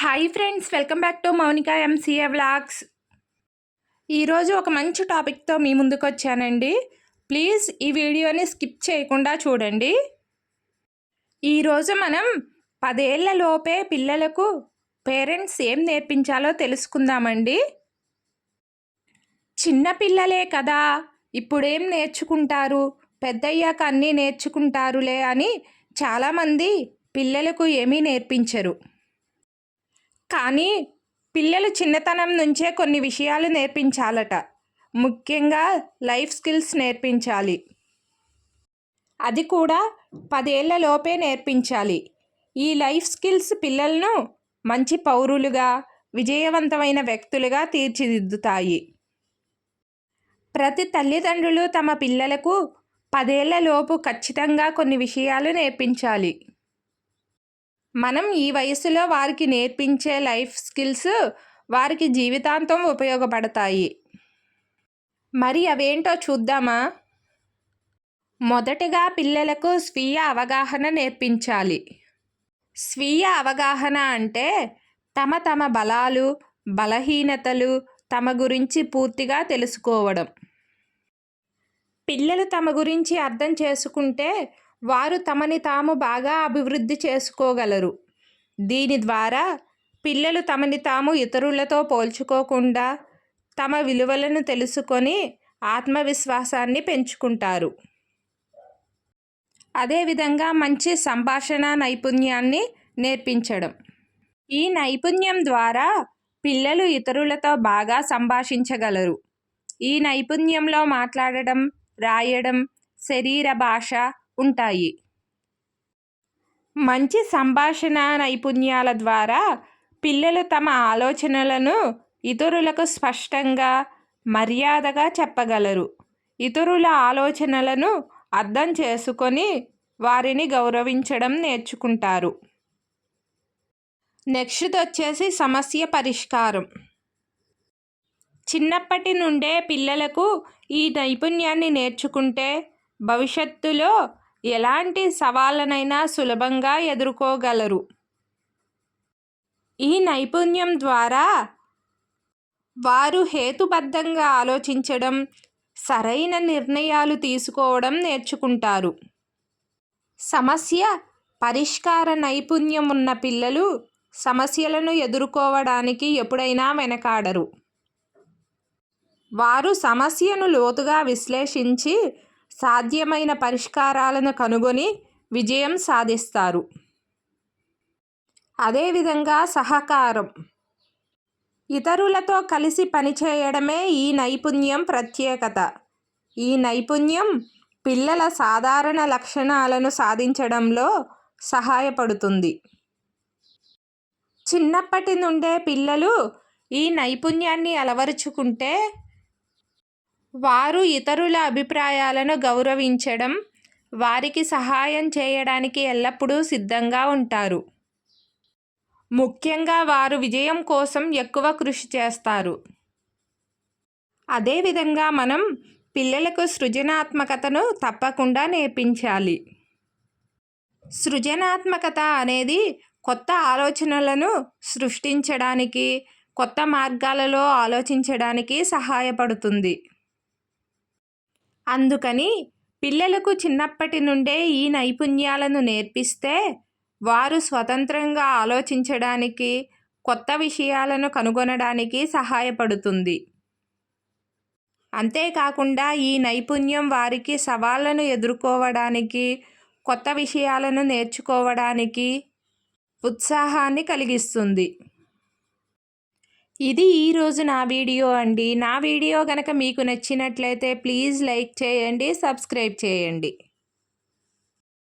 Hi friends welcome back to Mounika MCA vlogs ఈరోజు ఒక మంచి టాపిక్తో మీ ముందుకు వచ్చానండి. ప్లీజ్ ఈ వీడియోని స్కిప్ చేయకుండా చూడండి. ఈరోజు మనం పదేళ్ళ లోపే పిల్లలకు పేరెంట్స్ ఏం నేర్పించాలో తెలుసుకుందామండి. చిన్న పిల్లలే కదా ఇప్పుడేం నేర్చుకుంటారు? పెద్దయ్యాక అన్నీ నేర్చుకుంటారులే అని చాలామంది పిల్లలకు ఏమీ నేర్పించరు. కానీ పిల్లలు చిన్నతనం నుంచే కొన్ని విషయాలు నేర్పించాలట. ముఖ్యంగా లైఫ్ స్కిల్స్ నేర్పించాలి. అది కూడా పదేళ్ళలోపే నేర్పించాలి. ఈ లైఫ్ స్కిల్స్ పిల్లలను మంచి పౌరులుగా విజయవంతమైన వ్యక్తులుగా తీర్చిదిద్దుతాయి. ప్రతి తల్లిదండ్రులు తమ పిల్లలకు పదేళ్ళలోపు ఖచ్చితంగా కొన్ని విషయాలు నేర్పించాలి. మనం ఈ వయసులో వారికి నేర్పించే లైఫ్ స్కిల్స్ వారికి జీవితాంతం ఉపయోగపడతాయి. మరి అవేంటో చూద్దామా? మొదటగా పిల్లలకు స్వీయ అవగాహన నేర్పించాలి. స్వీయ అవగాహన అంటే తమ తమ బలాలు బలహీనతలు తమ గురించి పూర్తిగా తెలుసుకోవడం. పిల్లలు తమ గురించి అర్థం చేసుకుంటే వారు తమని తాము బాగా అభివృద్ధి చేసుకోగలరు. దీని ద్వారా పిల్లలు తమని తాము ఇతరులతో పోల్చుకోకుండా తమ విలువలను తెలుసుకొని ఆత్మవిశ్వాసాన్ని పెంచుకుంటారు. అదేవిధంగా మంచి సంభాషణ నైపుణ్యాన్ని నేర్పించడం. ఈ నైపుణ్యం ద్వారా పిల్లలు ఇతరులతో బాగా సంభాషించగలరు. ఈ నైపుణ్యంలో మాట్లాడడం రాయడం శరీర భాష ఉంటాయి. మంచి సంభాషణ నైపుణ్యాల ద్వారా పిల్లలు తమ ఆలోచనలను ఇతరులకు స్పష్టంగా మర్యాదగా చెప్పగలరు. ఇతరుల ఆలోచనలను అర్థం చేసుకొని వారిని గౌరవించడం నేర్చుకుంటారు. నెక్స్ట్ వచ్చేసి సమస్య పరిష్కారం. చిన్నప్పటి నుండే పిల్లలకు ఈ నైపుణ్యాన్ని నేర్చుకుంటే భవిష్యత్తులో ఎలాంటి సవాళ్ళనైనా సులభంగా ఎదుర్కోగలరు. ఈ నైపుణ్యం ద్వారా వారు హేతుబద్ధంగా ఆలోచించడం సరైన నిర్ణయాలు తీసుకోవడం నేర్చుకుంటారు. సమస్య పరిష్కార నైపుణ్యం ఉన్న పిల్లలు సమస్యలను ఎదుర్కోవడానికి ఎప్పుడైనా వెనకాడరు. వారు సమస్యను లోతుగా విశ్లేషించి సాధ్యమైన పరిష్కారాలను కనుగొని విజయం సాధిస్తారు. అదేవిధంగా సహకారం. ఇతరులతో కలిసి పనిచేయడమే ఈ నైపుణ్యం ప్రత్యేకత. ఈ నైపుణ్యం పిల్లల సాధారణ లక్షణాలను సాధించడంలో సహాయపడుతుంది. చిన్నప్పటి నుండే పిల్లలు ఈ నైపుణ్యాన్ని అలవరుచుకుంటే వారు ఇతరుల అభిప్రాయాలను గౌరవించడం వారికి సహాయం చేయడానికి ఎల్లప్పుడూ సిద్ధంగా ఉంటారు. ముఖ్యంగా వారు విజయం కోసం ఎక్కువ కృషి చేస్తారు. అదేవిధంగా మనం పిల్లలకు సృజనాత్మకతను తప్పకుండా నేర్పించాలి. సృజనాత్మకత అనేది కొత్త ఆలోచనలను సృష్టించడానికి కొత్త మార్గాలలో ఆలోచించడానికి సహాయపడుతుంది. అందుకని పిల్లలకు చిన్నప్పటి నుండే ఈ నైపుణ్యాలను నేర్పిస్తే వారు స్వతంత్రంగా ఆలోచించడానికి కొత్త విషయాలను కనుగొనడానికి సహాయపడుతుంది. అంతేకాకుండా ఈ నైపుణ్యం వారికి సవాళ్ళను ఎదుర్కోవడానికి కొత్త విషయాలను నేర్చుకోవడానికి ఉత్సాహాన్ని కలిగిస్తుంది. ఇది ఈరోజు నా వీడియో అండి. నా వీడియో కనుక మీకు నచ్చినట్లయితే ప్లీజ్ లైక్ చేయండి సబ్స్క్రైబ్ చేయండి.